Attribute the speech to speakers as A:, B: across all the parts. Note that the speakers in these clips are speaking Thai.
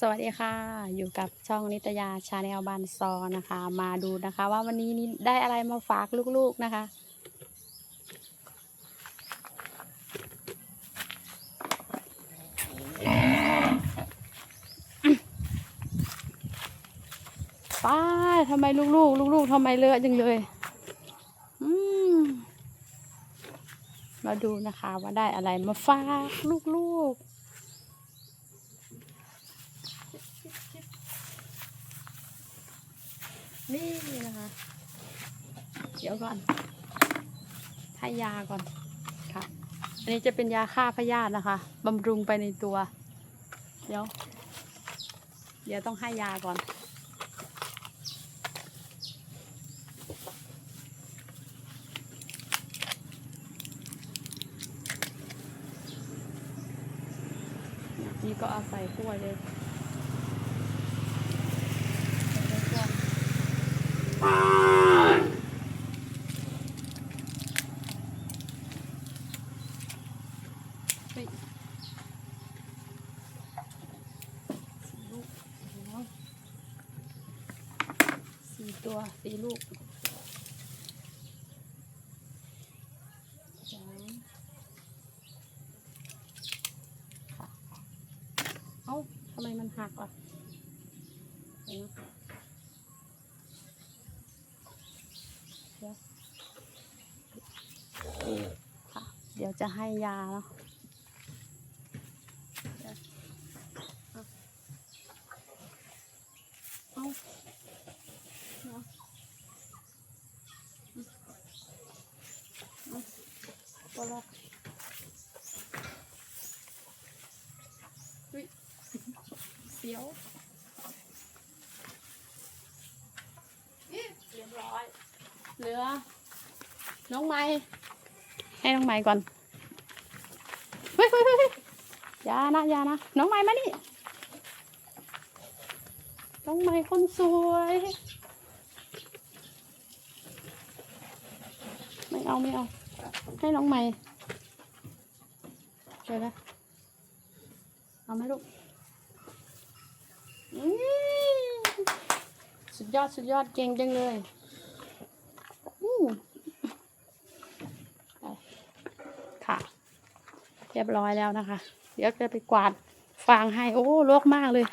A: สวัสดีค่ะ อยู่กับช่องนิตยาชาแนลบานซอนะคะ มาดูนะคะ ว่าวันนี้นี่ได้อะไรมาฝากลูกๆนะคะ ป้าทำไมลูกๆ ลูกๆทำไมเลอะจังเลยมมาดูนะคะว่าได้อะไรมาฝากลูกๆ นี่นะคะ เดี๋ยวก่อนให้ยาก่อนค่ะ อันนี้จะเป็นยาฆ่าพยาธินะคะบำรุงไปในตัว เดี๋ยว เดี๋ยวต้องให้ยาก่อนนี่ก็เอาใส่ถ้วยเลยใส่ในถ้วยเฮ้ย สี่ลูกโอ้โหสี่ตัวสี่ลูกสามค่ะเอ้าทำไมมันหักล่ะเดี๋ยวนะเดี๋ยว ค่ะ เดี๋ยวจะให้ยาเนาะเดี๋ยวเอาเอาเนาะอืมเอาตัวลอุ้ยเสียวเรียบร้อย เหลือ น้องไม้ ให้น้องไม้ก่อนเฮ้ยเฮ้ยเฮ้ยยานะอยานะน้องไม้มานี่น้องไม้คนสวยไม่เอาไม่เอา ให้น้องไม้เดี๋ยวนะเอาไหมลูกสุดยอดสุดยอดเก่งจังเลยอืม ค่ะ เรียบร้อยแล้วนะคะ เดี๋ยวจะไปกวาดฟางให้ โอ้โลกมากเลย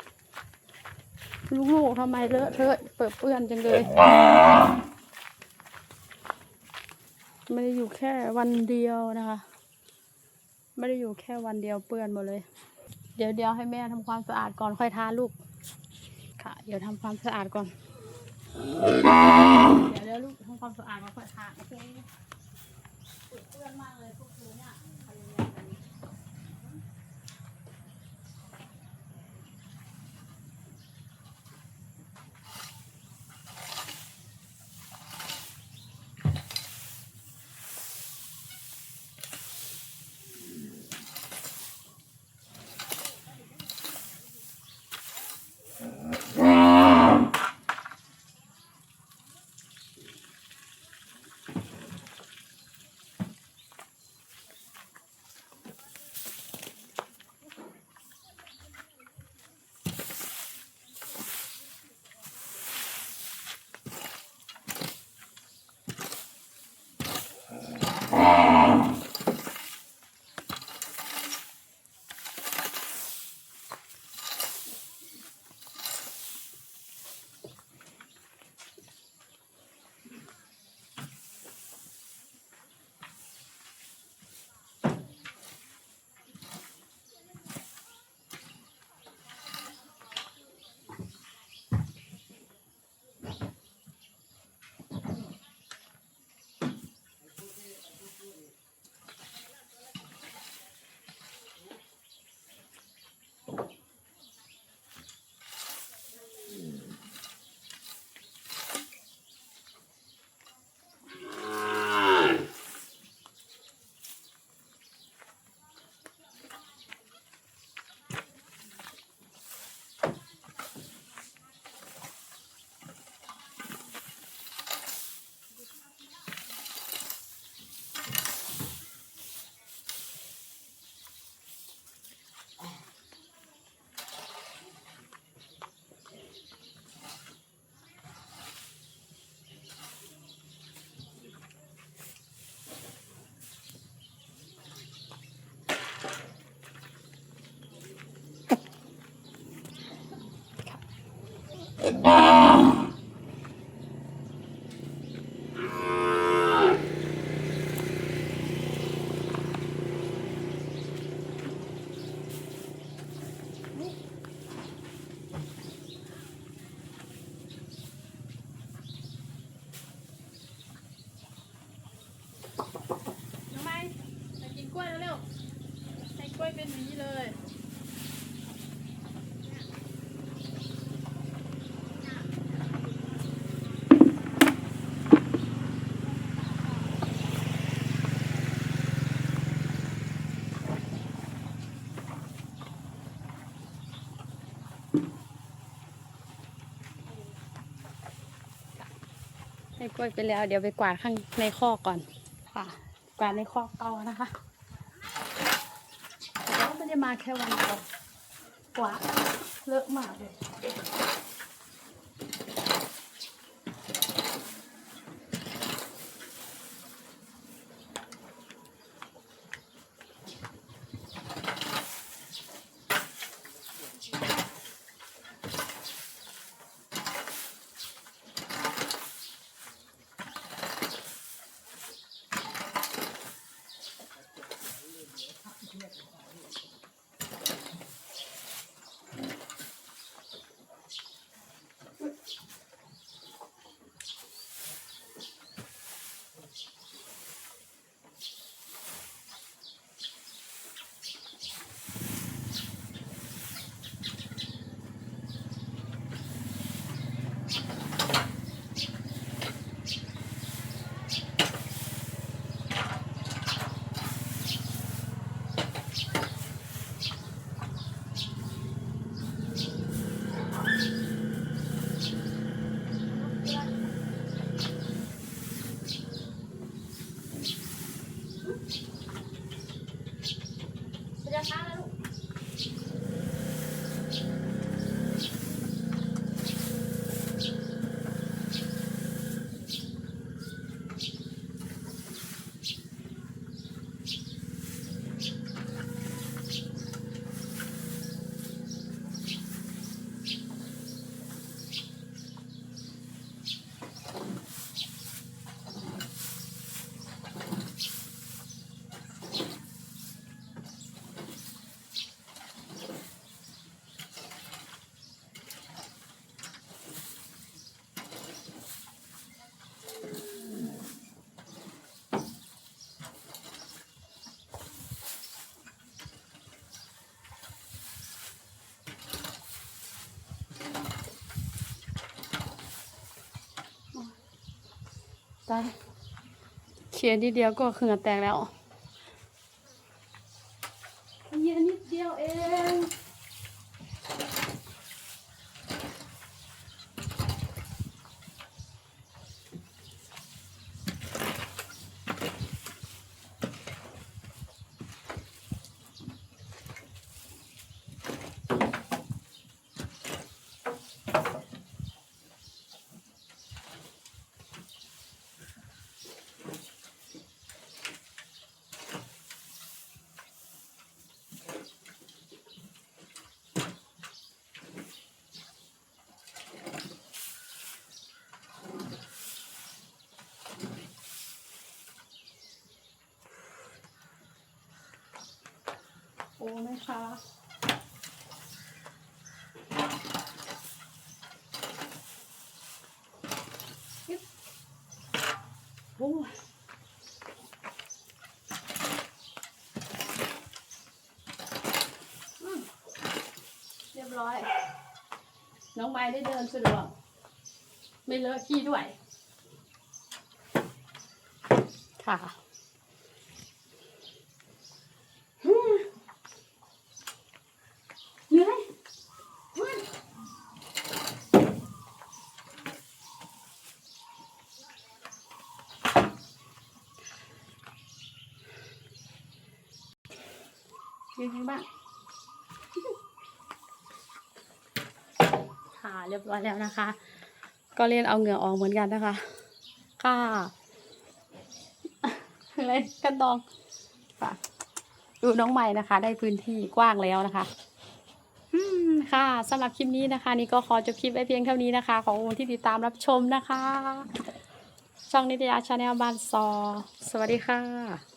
A: ลูกๆทำไมเลอะเทอะเปิดเปื้อนจังเลยไม่ได้อยู่แค่วันเดียวนะคะ ไม่ได้อยู่แค่วันเดียวเปื้อนหมดเลย เดี๋ยวเดี๋ยวให้แม่ทำความสะอาดก่อนค่อยทาลูก ค่ะ เดี๋ยวทำความสะอาดก่อน เดี๋ยวเดี๋ยวลูกทำความสะอาดก่อนค่อยทาโอเคเพื่อนมากเลย กินกล้วยเร็วๆให้กล้วยเป็นหวีเลย ให้กล้วยไปแล้ว เดี๋ยวไปกวาดข้างในคอกก่อนค่ะกวาดในคอกเก่านะคะแล้วไม่ได้มาแค่วันเดียวกวาดเลอะมากเลย ตายเขียนนิดเดียวก็เครื่อแตกแล้วเย็นนิดเดียวเอง โอ้ไหมคะยึบโอ้ยอืมเรียบร้อย น้องไม้ได้เดินสะดวก ไม่เลอะขี้ด้วย ค่ะ เหนื่อยมึน ยังไงบ้างค่ะเรียบร้อยแล้วนะคะ ก็เรียนเอาเหงื่อออกเหมือนกันนะคะค่ะอะไรกันดองค่ะดูน้องใหม่นะคะ ได้พื้นที่กว้างแล้วนะคะอืมค่ะสำหรับคลิปนี้นะคะ นี่ก็ขอจบคลิปไว้เพียงเท่านี้นะคะ ขอบคุณที่ติดตามรับชมนะคะ ช่องนิตยาชาแนลบานซอ สวัสดีค่ะ